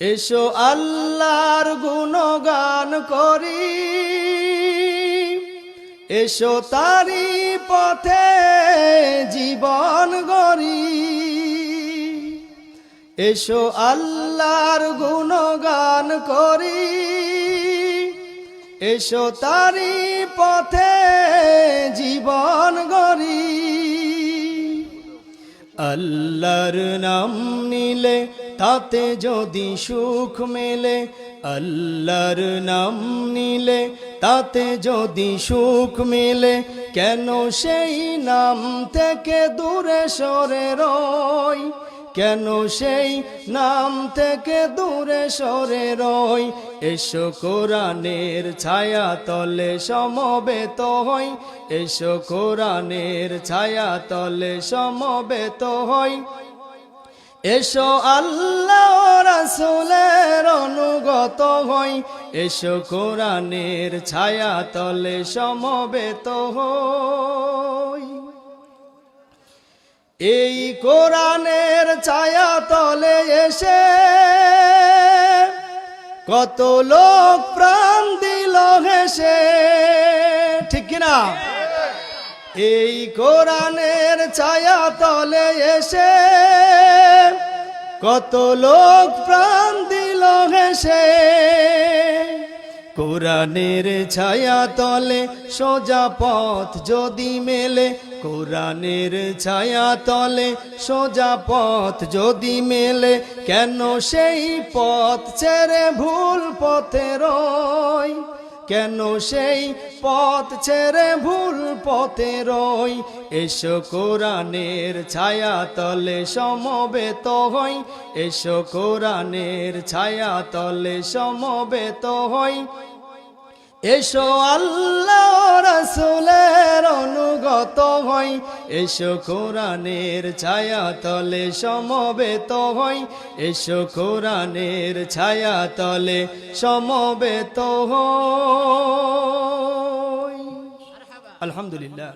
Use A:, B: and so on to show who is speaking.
A: এসো আল্লাহর গুণগান করি। এসো তারি পথে জীবন গরি এসো আল্লাহর গুণগান করি। এসো তারি পথে আল্লাহর নাম নিলে তাতে যদি সুখ মেলে, আল্লাহর নাম নিলে তাতে যদি সুখ মেলে, কেন সেই নাম থেকে দূরে সরে রই? কেন সেই নাম থেকে দূরে সরে রই? এসো কোরআনের ছায়া তলে সমবেত হই। এসো কোরআনের ছায়া তলে সমবেত হই। এসো আল্লাহ রাসূলের অনুগত হই। এসো কোরআনের ছায়া তলে সমবেত হই। এই কোরআনের ছায়া তলে এসে কত লোক প্রাণ দিল হেসে। ঠিক কিনা? এই কোরআনের ছায়া তলে এসে কত লোক প্রাণ দিল হেসে। কোরআনের ছায়া তলে সোজা পথ যদি মেলে, কোরআনের ছায়া তলে সোজা পথ যদি মেলে, কেন সেই পথ ছেড়ে ভুল পথের রয় কেন সেই পথ ছেড়ে ভুল পথে রই? এসো কোরআনের ছায়া তলে সমবেত হই। এসো কোরআনের ছায়া তলে সমবেত হই। এসো আল্লাহ রাসূলের অনুগত হই এসো কোরআনের ছায়া তলে সমবেত হই এসো কোরআনের ছায়া তলে সমবেত হই আলহামদুলিল্লাহ।